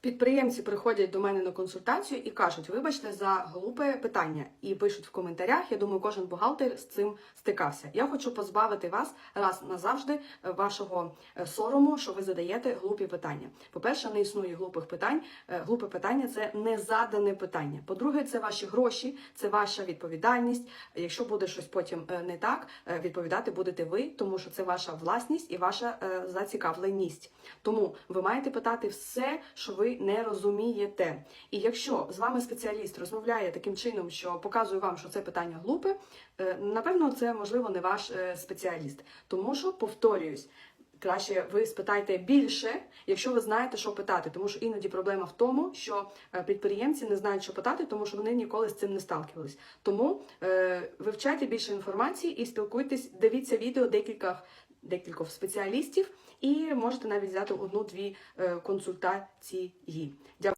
Підприємці приходять до мене на консультацію і кажуть, вибачте за глупе питання, і пишуть в коментарях. Я думаю, кожен бухгалтер з цим стикався. Я хочу позбавити вас раз назавжди е, вашого е, сорому, що ви задаєте глупі питання. По-перше, не існує глупих питань. Е, Глупе питання це незадане питання. По-друге, це ваші гроші, це ваша відповідальність. Якщо буде щось потім не так, відповідати будете ви, тому що це ваша власність і ваша зацікавленість. Тому ви маєте питати все, що ви не розумієте. І якщо з вами спеціаліст розмовляє таким чином, що показує вам, що це питання глупе, е, напевно, це можливо не ваш е, спеціаліст. Тому що повторююсь. Краще ви спитайте більше, якщо ви знаєте, що питати, тому що іноді проблема в тому, що е, підприємці не знають, що питати, тому що вони ніколи з цим не сталкивались. Тому е, вивчайте більше інформації і спілкуйтесь, дивіться відео декілька декількох спеціалістів, і можете навіть взяти одну-дві е, консультації. Дякую.